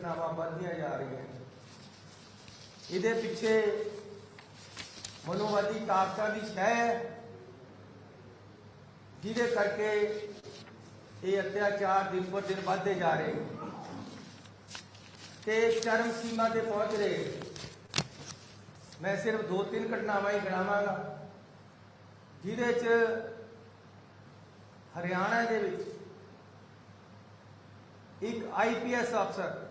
ਘਟਨਾਵਾਂ ਵੱਧਦੀਆਂ ਜਾ ਰਹੀਆਂ ਇਹਦੇ ਪਿੱਛੇ ਮਨੋਵਾਦੀ ਤਾਕਤਾਂ ਦੀ ਸ਼ਹਿ ਹੈ, ਜਿਹਦੇ ਕਰਕੇ ਇਹ ਅਤਿਆਚਾਰ ਦਿਨ ਪਰ ਦਿਨ ਵੱਧਦੇ ਜਾ ਰਹੇ ਤੇ ਚਰਮ ਸੀਮਾ ਤੇ ਪਹੁੰਚ ਰਹੇ ਮੈਂ ਸਿਰਫ ਦੋ ਤਿੰਨ ਘਟਨਾਵਾਂ ਹੀ ਗਿਣਾਵਾਂਗਾ, ਜਿਹਦੇ 'ਚ ਹਰਿਆਣਾ ਦੇ ਵਿੱਚ ਇੱਕ ਆਈਪੀਐਸ ਅਫਸਰ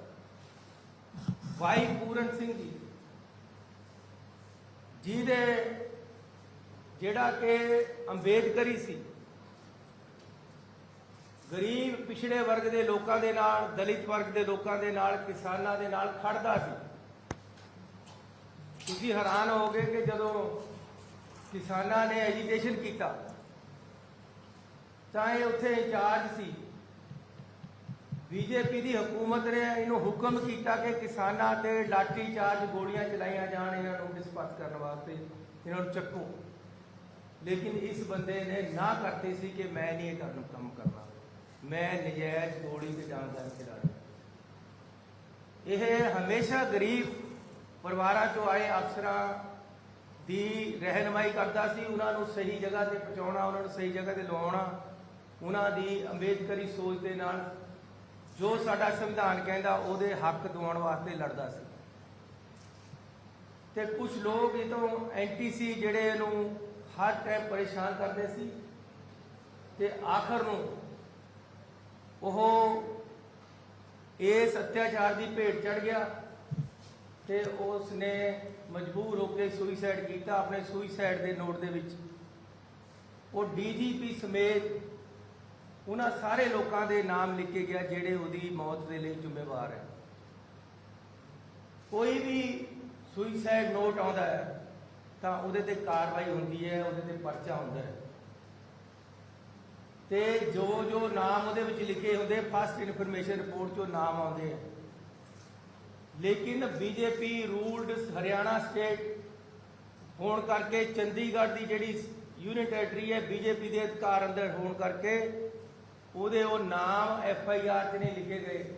ਵਾਈ ਪੂਰਨ ਸਿੰਘ ਜੀ, ਜਿਹਦੇ ਜਿਹੜਾ ਕਿ ਅੰਬੇਦਕਰੀ ਸੀ, ਗਰੀਬ ਪਿਛੜੇ ਵਰਗ ਦੇ ਲੋਕਾਂ ਦੇ ਨਾਲ, ਦਲਿਤ ਵਰਗ ਦੇ ਲੋਕਾਂ ਦੇ ਨਾਲ, ਕਿਸਾਨਾਂ ਦੇ ਨਾਲ ਖੜਦਾ ਸੀ। ਤੁਸੀਂ ਹੈਰਾਨ ਹੋਗੇ ਕਿ ਜਦੋਂ ਕਿਸਾਨਾਂ ਨੇ ਐਜੀਟੇਸ਼ਨ ਕੀਤਾ, ਤਾਂ ਇਹ ਉੱਥੇ ਇੰਚਾਰਜ ਸੀ। ਬੀਜੇਪੀ ਦੀ ਹਕੂਮਤ ਨੇ ਇਹਨੂੰ ਹੁਕਮ ਕੀਤਾ ਕਿ ਕਿਸਾਨਾਂ ਤੇ ਲਾਠੀ ਚਾਰਜ ਗੋਲੀਆਂ ਚਲਾਈਆਂ ਜਾਣ, ਇਹਨਾਂ ਨੂੰ ਡਿਸਪੈਚ ਕਰਨ ਵਾਸਤੇ ਇਹਨਾਂ ਨੂੰ ਚੱਕੋ। ਲੇਕਿਨ ਇਸ ਬੰਦੇ ਨੇ ਨਾ ਕਰਤੀ ਸੀ ਕਿ ਮੈਂ ਨਹੀਂ ਇਹ ਕਰਨ ਕੰਮ ਕਰਨਾ। ਮੈਂ ਨਜਾਇਜ਼ ਗੋਲੀ ਤੇ ਜਾਨ ਦਾ ਖਿਲਾੜੀ ਇਹ ਹਮੇਸ਼ਾ ਗਰੀਬ ਪਰਿਵਾਰਾਂ ਚੋਂ ਆਏ ਅਫਸਰਾਂ ਦੀ ਰਹਿਨਮਾਈ ਕਰਦਾ ਸੀ। ਉਹਨਾਂ ਨੂੰ ਸਹੀ ਜਗ੍ਹਾ ਤੇ ਪਹੁੰਚਾਉਣਾ, ਉਹਨਾਂ ਨੂੰ ਸਹੀ ਜਗ੍ਹਾ ਤੇ ਲਵਾਉਣਾ ਉਹਨਾਂ ਦੀ ਅੰਬੇਦਕਰੀ ਸੋਚ ਦੇ ਨਾਲ ਜੋ ਸਾਡਾ ਸੰਵਿਧਾਨ ਕਹਿੰਦਾ, ਉਹਦੇ ਹੱਕ ਦਿਵਾਉਣ ਵਾਸਤੇ ਲੜਦਾ ਸੀ। ਤੇ ਕੁਝ ਲੋਕ ਇਹ ਤੋਂ ਐਂਟੀ ਸੀ ਜਿਹੜੇ ਇਹਨੂੰ ਹਰ ਟਾਈਮ ਪਰੇਸ਼ਾਨ ਕਰਦੇ ਸੀ, ਤੇ ਆਖਰ ਨੂੰ ਉਹ ਇਸ ਅਤਿਆਚਾਰ ਦੀ ਭੇਟ ਚੜ ਗਿਆ ਤੇ ਉਸ ਨੇ ਮਜਬੂਰ ਹੋ ਕੇ ਸੁਈਸਾਈਡ ਕੀਤਾ ਆਪਣੇ ਸੁਈਸਾਈਡ ਦੇ ਨੋਟ ਦੇ ਵਿੱਚ। ਉਹ ਡੀਜੀਪੀ ਸਮੇਤ ਉਹਨਾਂ ਸਾਰੇ ਲੋਕਾਂ ਦੇ ਨਾਮ ਲਿਖੇ ਗਿਆ ਜਿਹੜੇ ਉਹਦੀ ਮੌਤ ਦੇ ਲਈ ਜ਼ਿੰਮੇਵਾਰ ਹੈ। ਕੋਈ ਵੀ ਸੁਈਸਾਈਡ ਨੋਟ ਆਉਂਦਾ ਹੈ, ਤਾਂ ਉਹਦੇ ਤੇ ਕਾਰਵਾਈ ਹੁੰਦੀ ਹੈ, ਉਹਦੇ ਤੇ ਪਰਚਾ ਹੁੰਦਾ ਹੈ। ਤੇ ਜੋ ਜੋ ਨਾਮ ਉਹਦੇ ਵਿੱਚ ਲਿਖੇ ਹੁੰਦੇ ਫਸਟ ਇਨਫੋਰਮੇਸ਼ਨ ਰਿਪੋਰਟ 'ਚੋਂ ਨਾਮ ਆਉਂਦੇ ਆ ਲੇਕਿਨ ਬੀਜੇਪੀ ਰੂਲਡ ਹਰਿਆਣਾ ਸਟੇਟ ਹੋਣ ਕਰਕੇ ਚੰਡੀਗੜ੍ਹ ਦੀ ਜਿਹੜੀ ਯੂਨਿਟ ਟੈਰੀਟਰੀ ਹੈ ਬੀਜੇਪੀ ਦੇ ਅਧਿਕਾਰ ਅੰਦਰ ਹੋਣ ਕਰਕੇ ਉਹਦੇ ਉਹ ਨਾਮ ਐਫ ਆਈ ਆਰ 'ਚ ਨਹੀਂ ਲਿਖੇ ਗਏ।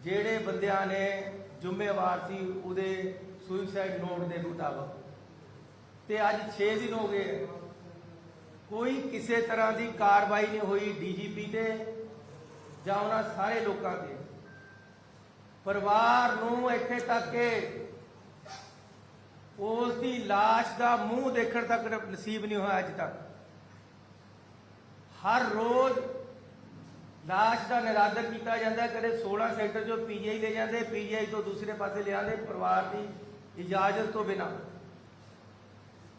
ਜਿਹੜੇ ਬੰਦਿਆਂ ਨੇ ਜ਼ਿੰਮੇਵਾਰ ਸੀ, ਉਹਦੇ ਸੁਇਸਾਈਡ ਨੋਟ ਦੇ ਮੁਤਾਬਕ। ਤੇ ਅੱਜ 6 ਦਿਨ ਹੋ ਗਏ। ਕੋਈ ਕਿਸੇ ਤਰ੍ਹਾਂ ਦੀ ਕਾਰਵਾਈ ਨਹੀਂ ਹੋਈ ਡੀਜੀਪੀ ਤੇ ਜਾਂ ਉਹਨਾਂ ਸਾਰੇ ਲੋਕਾਂ ਤੇ। ਪਰਿਵਾਰ ਨੂੰ ਇੱਥੇ ਤੱਕ ਕਿ ਉਸ ਦੀ লাশ ਦਾ ਮੂੰਹ ਦੇਖਣ ਤੱਕ ਨਸੀਬ ਨਹੀਂ ਹੋਇਆ ਅੱਜ ਤੱਕ। ਹਰ ਰੋਜ਼ ਦਾਸ਼ ਦਾ ਨਿਰਾਦਰ ਕੀਤਾ ਜਾਂਦਾ ਕਦੇ 16 ਸੈਕਟਰ ਚੋਂ ਪੀਜੀਆਈ ਲੈ ਜਾਂਦੇ, ਪੀਜੀਆਈ ਤੋਂ ਦੂਸਰੇ ਪਾਸੇ ਲਿਆਂਦੇ ਪਰਿਵਾਰ ਦੀ ਇਜਾਜ਼ਤ ਤੋਂ ਬਿਨਾਂ।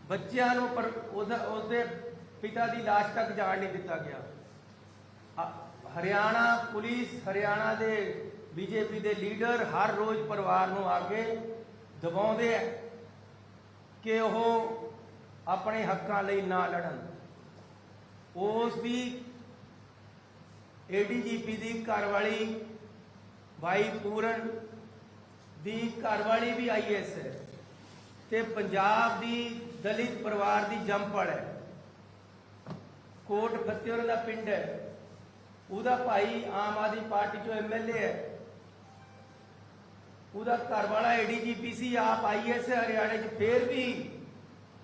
ਬੱਚਿਆਂ ਨੂੰ ਪਰ ਉਹਦੇ ਪਿਤਾ ਦੀ ਲਾਸ਼ ਤੱਕ ਜਾਣ ਨਹੀਂ ਦਿੱਤਾ ਗਿਆ। ਹਰਿਆਣਾ ਪੁਲਿਸ, ਹਰਿਆਣਾ ਦੇ ਬੀਜੇਪੀ ਦੇ ਲੀਡਰ ਹਰ ਰੋਜ਼ ਪਰਿਵਾਰ ਨੂੰ ਆ ਕੇ ਦਬਾਉਂਦੇ ਆ ਕਿ ਉਹ ਆਪਣੇ ਹੱਕਾਂ ਲਈ ਨਾ ਲੜਨ। ਉਸ ਦੀ ਏਡੀਜੀਪੀ ਦੀ ਘਰਵਾਲੀ ਭਾਈ ਪੂਰਨ ਦੀ ਘਰਵਾਲੀ ਵੀ ਆਈਐਸ ਹੈ ਤੇ ਪੰਜਾਬ ਦੀ ਦਲਿਤ ਪਰਿਵਾਰ ਦੀ ਜੰਪੜ ਹੈ। ਕੋਟ ਫਤਿਹਰ ਦਾ ਪਿੰਡ ਹੈ। ਉਹਦਾ ਭਾਈ ਆਮ ਆਦਮੀ ਪਾਰਟੀ ਚੋਂ ਐਮਐਲਏ ਹੈ। ਉਹਦਾ ਘਰ ਵਾਲਾ ਏਡੀਜੀਪੀ ਸੀ, ਆਪ ਆਈਐਸ ਹਰਿਆਣੇ 'ਚ ਫੇਰ ਵੀ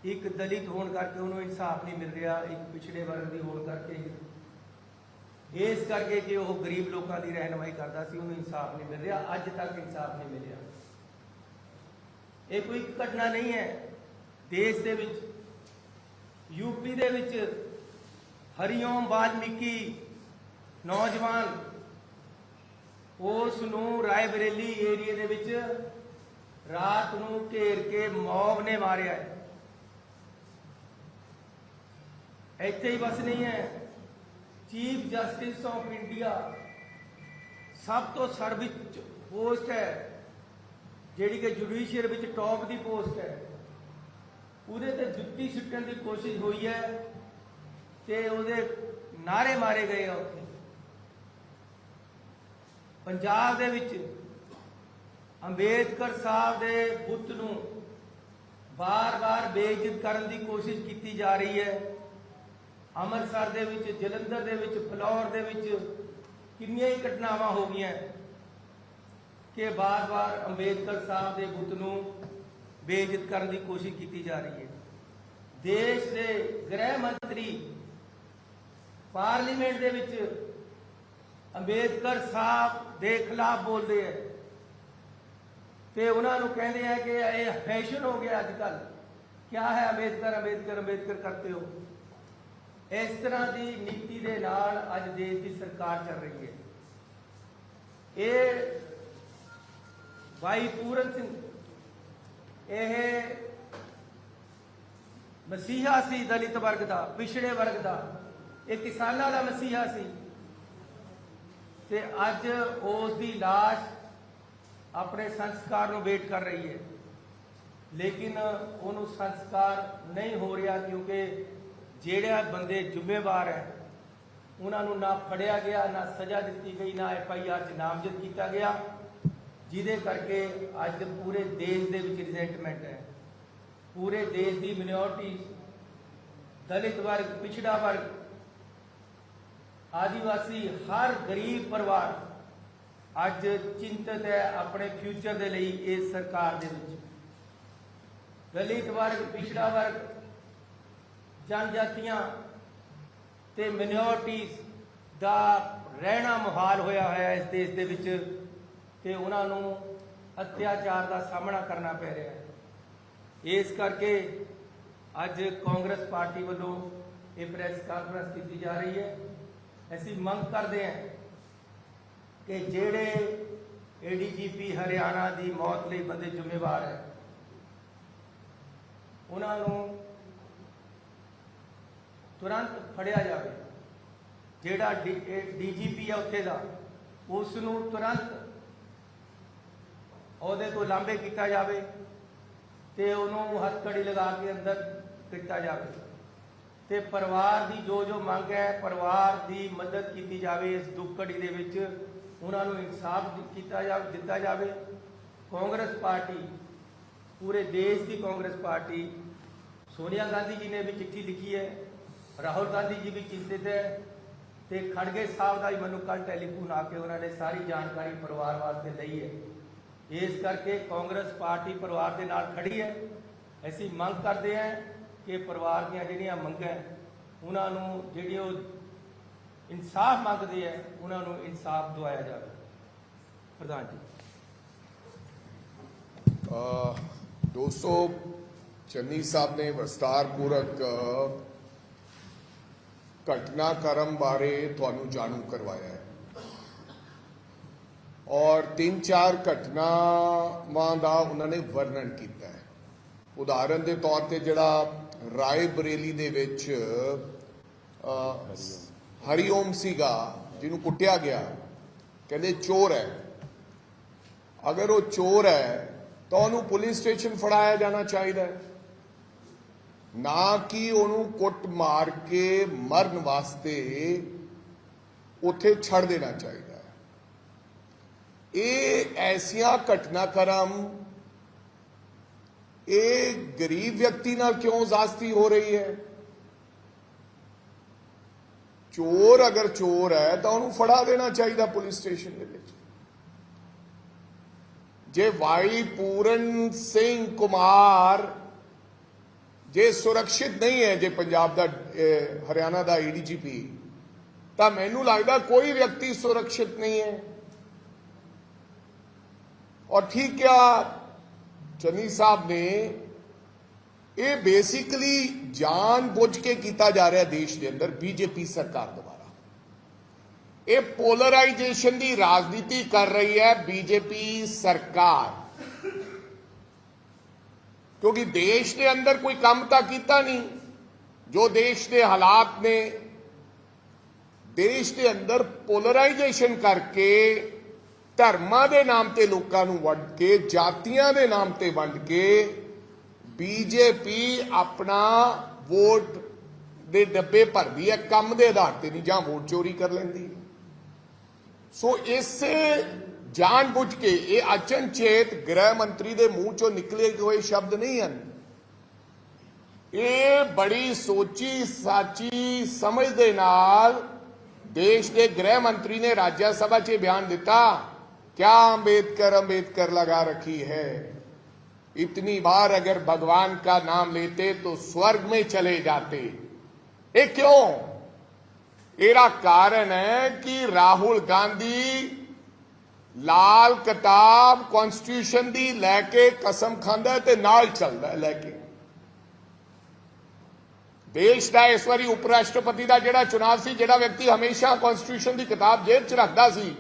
ਇੱਕ ਦਲਿਤ ਹੋਣ ਕਰਕੇ ਉਹਨੂੰ ਇਨਸਾਫ ਨਹੀਂ ਮਿਲ ਰਿਹਾ, ਇੱਕ ਪਿਛੜੇ ਵਰਗ ਦੀ ਹੋਣ ਕਰਕੇ ਇਸ ਕਰਕੇ ਕਿ ਉਹ ਗਰੀਬ ਲੋਕਾਂ ਦੀ ਰਹਿਨਮਾਈ ਕਰਦਾ ਸੀ, ਉਹਨੂੰ ਇਨਸਾਫ ਨਹੀਂ ਮਿਲ ਰਿਹਾ, ਅੱਜ ਤੱਕ ਇਨਸਾਫ ਨਹੀਂ ਮਿਲਿਆ। ਇਹ ਕੋਈ ਘਟਨਾ ਨਹੀਂ ਹੈ। ਦੇਸ਼ ਦੇ ਵਿੱਚ ਯੂਪੀ ਦੇ ਵਿੱਚ ਹਰੀਓਮ ਵਾਲਮੀਕੀ ਨੌਜਵਾਨ, ਉਸ ਨੂੰ ਰਾਏਬਰੇਲੀ ਏਰੀਆ ਦੇ ਵਿੱਚ ਰਾਤ ਨੂੰ ਘੇਰ ਕੇ ਮੌਬ ਨੇ ਮਾਰਿਆ ਹੈ। ਇੱਥੇ ਹੀ ਬਸ ਨਹੀਂ ਹੈ। ਚੀਫ ਜਸਟਿਸ ਆਫ ਇੰਡੀਆ ਸਭ ਤੋਂ ਸਰਵਿੱਚ ਪੋਸਟ ਹੈ, ਜਿਹੜੀ ਕਿ ਜੁਡੀਸ਼ੀਅਰ ਵਿੱਚ ਟੌਪ ਦੀ ਪੋਸਟ ਹੈ। ਉਹਦੇ ਤੇ ਜੁੱਤੀ ਸਿੱਟਣ ਦੀ ਕੋਸ਼ਿਸ਼ ਹੋਈ ਹੈ ਤੇ ਉਹਦੇ ਨਾਰੇ ਮਾਰੇ ਗਏ ਆ ਉੱਥੇ। ਪੰਜਾਬ ਦੇ ਵਿੱਚ ਅੰਬੇਦਕਰ ਸਾਹਿਬ ਦੇ ਬੁੱਤ ਨੂੰ ਬਾਰ-ਬਾਰ ਬੇਇੱਜ਼ਤ ਕਰਨ ਦੀ ਕੋਸ਼ਿਸ਼ ਕੀਤੀ ਜਾ ਰਹੀ ਹੈ। ਅੰਮ੍ਰਿਤਸਰ ਦੇ ਵਿੱਚ, ਜਲੰਧਰ ਦੇ ਵਿੱਚ, ਫਲੌਰ ਦੇ ਵਿੱਚ ਕਿੰਨੀਆਂ ਹੀ ਘਟਨਾਵਾਂ ਹੋ ਗਈਆਂ ਕਿ ਬਾਰ-ਬਾਰ ਅੰਬੇਦਕਰ ਸਾਹਿਬ ਦੇ ਬੁੱਤ ਨੂੰ ਬੇਇੱਜ਼ਤ ਕਰਨ ਦੀ ਕੋਸ਼ਿਸ਼ ਕੀਤੀ ਜਾ ਰਹੀ ਹੈ। ਦੇਸ਼ ਦੇ ਗ੍ਰਹਿ ਮੰਤਰੀ ਪਾਰਲੀਮੈਂਟ ਦੇ ਵਿੱਚ ਅੰਬੇਦਕਰ ਸਾਹਿਬ ਦੇ ਖਿਲਾਫ ਬੋਲਦੇ ਹੈ ਤੇ ਉਹਨਾਂ ਨੂੰ ਕਹਿੰਦੇ ਆ ਕਿ ਇਹ ਫੈਸ਼ਨ ਹੋ ਗਿਆ ਅੱਜ ਕੱਲ ਕਿਆ ਹੈ ਅੰਬੇਦਕਰ ਅੰਬੇਦਕਰ ਅੰਬੇਦਕਰ ਕਰਤੇ ਹੋ? ਇਸ ਤਰ੍ਹਾਂ ਦੀ ਨੀਤੀ ਦੇ ਨਾਲ ਅੱਜ ਦੇਸ਼ ਦੀ ਸਰਕਾਰ ਚੱਲ ਰਹੀ ਹੈ। ਇਹ ਭਾਈ ਪੂਰਨ ਸਿੰਘ, ਇਹ ਮਸੀਹਾ ਸੀ ਦਲਿਤ ਵਰਗ ਦਾ, ਪਿਛੜੇ ਵਰਗ ਦਾ, ਇਹ ਕਿਸਾਨਾਂ ਦਾ ਮਸੀਹਾ ਸੀ। ਤੇ ਅੱਜ ਉਸ ਦੀ লাশ ਆਪਣੇ ਸੰਸਕਾਰ ਨੂੰ ਵੇਟ ਕਰ ਰਹੀ ਹੈ। ਲੇਕਿਨ ਉਹਨੂੰ ਸੰਸਕਾਰ ਨਹੀਂ ਹੋ ਰਿਹਾ ਕਿਉਂਕਿ ਜਿਹੜਾ ਬੰਦੇ ਜ਼ਿੰਮੇਵਾਰ ਹੈ, ਉਹਨਾਂ ਨੂੰ ਨਾ ਫੜਿਆ ਗਿਆ, ਨਾ ਸਜ਼ਾ ਦਿੱਤੀ ਗਈ, ਨਾ ਐਫ ਆਈ ਆਰ 'ਚ ਨਾਮਜ਼ਦ ਕੀਤਾ ਗਿਆ, ਜਿਹਦੇ ਕਰਕੇ ਅੱਜ ਪੂਰੇ ਦੇਸ਼ ਦੇ ਵਿੱਚ ਰਿਜ਼ੈਂਟਮੈਂਟ ਹੈ। ਪੂਰੇ ਦੇਸ਼ ਦੀ ਮਿਨੋਰਟੀ ਦਲਿਤ ਵਰਗ, ਪਿਛੜਾ ਵਰਗ, ਆਦੀਵਾਸੀ, ਹਰ ਗਰੀਬ ਪਰਿਵਾਰ ਅੱਜ ਚਿੰਤਤ ਹੈ ਆਪਣੇ ਫਿਊਚਰ ਦੇ ਲਈ ਇਸ ਸਰਕਾਰ ਦੇ ਵਿੱਚ। ਦਲਿਤ ਵਰਗ, ਪਿਛੜਾ ਵਰਗ ਜਨਜਾਤੀਆਂ ਤੇ ਮਿਨੋਰਟੀਜ਼ ਦਾ ਰਹਿਣਾ ਮੁਹਾਲ ਹੋਇਆ ਹੋਇਆ ਇਸ ਦੇਸ਼ ਦੇ ਵਿੱਚ ਤੇ ਉਹਨਾਂ ਨੂੰ ਅਤਿਆਚਾਰ ਦਾ ਸਾਹਮਣਾ ਕਰਨਾ ਪੈ ਰਿਹਾ ਹੈ। ਇਸ ਕਰਕੇ ਅੱਜ ਕਾਂਗਰਸ ਪਾਰਟੀ ਵੱਲੋਂ ਇਹ ਪ੍ਰੈਸ ਕਾਨਫਰੰਸ ਕੀਤੀ ਜਾ ਰਹੀ ਹੈ। ਅਸੀਂ ਮੰਗ ਕਰਦੇ ਹਾਂ ਕਿ ਜਿਹੜੇ ਏਡੀਜੀਪੀ ਹਰਿਆਣਾ ਦੀ ਮੌਤ ਲਈ ਬੰਦੇ ਜ਼ਿੰਮੇਵਾਰ ਹੈ, ਉਹਨਾਂ ਨੂੰ ਤੁਰੰਤ ਫੜਿਆ ਜਾਵੇ। ਜਿਹੜਾ ਡੀਜੀਪੀ ਹੈ ਉੱਥੇ ਦਾ ਉਸ ਨੂੰ ਤੁਰੰਤ ਉਹਦੇ ਤੋਂ ਲਾਂਬੇ ਕੀਤਾ ਜਾਵੇ ਤੇ ਉਹਨੂੰ ਹੱਥਕੜੀ ਲਗਾ ਕੇ ਅੰਦਰ ਕੀਤਾ ਜਾਵੇ। ਤੇ ਪਰਿਵਾਰ ਦੀ ਜੋ ਜੋ ਮੰਗ ਹੈ, ਪਰਿਵਾਰ ਦੀ ਮਦਦ ਕੀਤੀ ਜਾਵੇ, ਇਸ ਦੁੱਖ ਘੜੀ ਦੇ ਵਿੱਚ ਉਹਨਾਂ ਨੂੰ ਇਨਸਾਫ ਕੀਤਾ ਜਾ, ਦਿੱਤਾ ਜਾਵੇ। ਕਾਂਗਰਸ ਪਾਰਟੀ, ਪੂਰੇ ਦੇਸ਼ ਦੀ ਕਾਂਗਰਸ ਪਾਰਟੀ, ਸੋਨੀਆ ਗਾਂਧੀ ਜੀ ਨੇ ਵੀ ਚਿੱਠੀ ਲਿਖੀ ਹੈ। ਰਾਹੁਲ ਗਾਂਧੀ ਜੀ ਵੀ ਚਿੰਤਿਤ ਹੈ ਤੇ ਖੜਗੇ ਸਾਹਿਬ ਦਾ ਵੀ ਮੈਨੂੰ ਕੱਲ ਟੈਲੀਫੋਨ ਆ ਕੇ ਉਹਨਾਂ ਨੇ ਸਾਰੀ ਜਾਣਕਾਰੀ ਪਰਿਵਾਰ ਵਾਸਤੇ ਲਈ ਹੈ। ਇਸ ਕਰਕੇ ਕਾਂਗਰਸ ਪਾਰਟੀ ਪਰਿਵਾਰ ਦੇ ਨਾਲ ਖੜੀ ਹੈ। ਅਸੀਂ ਮੰਗ ਕਰਦੇ ਹਾਂ ਕਿ ਪਰਿਵਾਰ ਦੀਆਂ ਜਿਹੜੀਆਂ ਮੰਗਾਂ ਉਹਨਾਂ ਨੂੰ ਜਿਹੜੀ ਉਹ ਇਨਸਾਫ ਮੰਗਦੇ ਹੈ, ਉਹਨਾਂ ਨੂੰ ਇਨਸਾਫ ਦਵਾਇਆ ਜਾਵੇ। ਪ੍ਰਧਾਨ ਜੀ। ਦੋਸਤੋ ਚੰਨੀ ਸਾਹਿਬ ਨੇ ਵਿਸਤਾਰਪੂਰਕ ਘਟਨਾਕ੍ਰਮ ਬਾਰੇ ਤੁਹਾਨੂੰ ਜਾਣੂ ਕਰਵਾਇਆ ਹੈ। ਔਰ ਤਿੰਨ ਚਾਰ ਘਟਨਾਵਾਂ ਦਾ ਉਹਨਾਂ ਨੇ ਵਰਣਨ ਕੀਤਾ ਹੈ। ਉਦਾਹਰਨ ਦੇ ਤੌਰ ਤੇ ਜਿਹੜਾ ਰਾਏ ਬਰੇਲੀ ਦੇ ਵਿੱਚ ਅ, ਹਰੀਓਮ ਸੀਗਾ ਜਿਹਨੂੰ ਕੁੱਟਿਆ ਗਿਆ ਕਹਿੰਦੇ ਚੋਰ ਹੈ। ਅਗਰ ਉਹ ਚੋਰ ਹੈ ਤਾਂ ਉਹਨੂੰ ਪੁਲਿਸ ਸਟੇਸ਼ਨ ਫੜਾਇਆ ਜਾਣਾ ਚਾਹੀਦਾ ਹੈ। ਨਾ ਕਿ ਉਹਨੂੰ ਕੁੱਟ ਮਾਰ ਕੇ ਮਰਨ ਵਾਸਤੇ ਉੱਥੇ ਛੱਡ ਦੇਣਾ ਚਾਹੀਦਾ ਹੈ। ਇਹ ਐਸੀਆਂ ਘਟਨਾਕ੍ਰਮ ਇਹ ਗਰੀਬ ਵਿਅਕਤੀ ਨਾਲ ਕਿਉਂ ਜ਼ਾਸਤੀ ਹੋ ਰਹੀ ਹੈ? ਚੋਰ ਅਗਰ ਚੋਰ ਹੈ ਤਾਂ ਉਹਨੂੰ ਫੜਾ ਦੇਣਾ ਚਾਹੀਦਾ ਪੁਲਿਸ ਸਟੇਸ਼ਨ ਦੇ ਵਿੱਚ। ਜੇ ਵਾਈ ਪੂਰਨ ਸਿੰਘ ਕੁਮਾਰ ਜੇ ਸੁਰੱਖਿਅਤ ਨਹੀਂ ਹੈ, ਜੇ ਪੰਜਾਬ ਦਾ ਹਰਿਆਣਾ ਦਾ ਏਡੀਜੀਪੀ ਤਾਂ ਮੈਨੂੰ ਲੱਗਦਾ ਕੋਈ ਵਿਅਕਤੀ ਸੁਰੱਖਿਅਤ ਨਹੀਂ ਹੈ। ਔਰ ਠੀਕ ਆ, ਚੰਨੀ ਸਾਹਿਬ ਨੇ ਇਹ ਬੇਸਿਕਲੀ ਜਾਣ ਬੁੱਝ ਕੇ ਕੀਤਾ ਜਾ ਰਿਹਾ ਦੇਸ਼ ਦੇ ਅੰਦਰ ਬੀਜੇਪੀ ਸਰਕਾਰ ਦੁਆਰਾ। ਇਹ ਪੋਲਰਾਈਜੇਸ਼ਨ ਦੀ ਰਾਜਨੀਤੀ ਕਰ ਰਹੀ ਹੈ ਬੀਜੇਪੀ ਸਰਕਾਰ। ਕਿਉਂਕਿ ਦੇਸ਼ ਦੇ ਅੰਦਰ ਕੋਈ ਕੰਮ ਤਾਂ ਕੀਤਾ ਨਹੀਂ ਜੋ ਦੇਸ਼ ਦੇ ਹਾਲਾਤ ਨੇ, ਦੇਸ਼ ਦੇ ਅੰਦਰ ਪੋਲਰਾਈਜੇਸ਼ਨ ਕਰਕੇ ਧਰਮਾਂ ਦੇ ਨਾਮ ਤੇ ਲੋਕਾਂ ਨੂੰ ਵੰਡ ਕੇ, ਜਾਤੀਆਂ ਦੇ ਨਾਮ ਤੇ ਵੰਡ ਕੇ ਬੀਜੇਪੀ ਆਪਣਾ ਵੋਟ ਦੇ ਡੱਬੇ ਭਰਦੀ ਹੈ, ਕੰਮ ਦੇ ਆਧਾਰ ਤੇ ਨਹੀਂ ਜਾਂ ਵੋਟ ਚੋਰੀ ਕਰ ਲੈਂਦੀ ਹੈ। ਸੋ ਇਸੇ ਜਾਣ ਬੁੱਝ ਕੇ ਇਹ ਅਚਨਚੇਤ ਗ੍ਰਹਿ ਮੰਤਰੀ ਦੇ ਮੂੰਹ ਚੋਂ ਨਿਕਲੇ ਹੋਏ ਸ਼ਬਦ ਨਹੀਂ ਹਨ ਇਹ ਬੜੀ ਸੋਚੀ ਸਾਚੀ ਸਮਝ ਦੇ ਨਾਲ ਦੇਸ਼ ਦੇ ਗ੍ਰਹਿ ਮੰਤਰੀ ਨੇ ਰਾਜ ਸਭਾ 'ਚ ਇਹ ਬਿਆਨ ਦਿੱਤਾ क्या अंबेडकर अंबेडकर लगा रखी है इतनी बार अगर भगवान का नाम लेते तो स्वर्ग में चले जाते ये क्यों ਇਹਦਾ ਕਾਰਨ ਹੈ ਕਿ ਰਾਹੁਲ ਗਾਂਧੀ ਲਾਲ ਕਿਤਾਬ ਕਨਸਟੀਟਿਊਸ਼ਨ ਦੀ ਲੈ ਕੇ ਕਸਮ ਖਾਂਦਾ ਤੇ ਨਾਲ ਚੱਲਦਾ ਲੈ ਕੇ। ਦੇਸ਼ ਦਾ ਇਸ ਵਾਰੀ ਉਪ ਰਾਸ਼ਟਰਪਤੀ ਦਾ ਜਿਹੜਾ ਚੁਣਾਵ ਸੀ, ਜਿਹੜਾ ਵਿਅਕਤੀ ਹਮੇਸ਼ਾ ਕਨਸਟੀਟਿਊਸ਼ਨ ਦੀ ਕਿਤਾਬ ਜੇਬ 'ਚ ਰੱਖਦਾ ਸੀ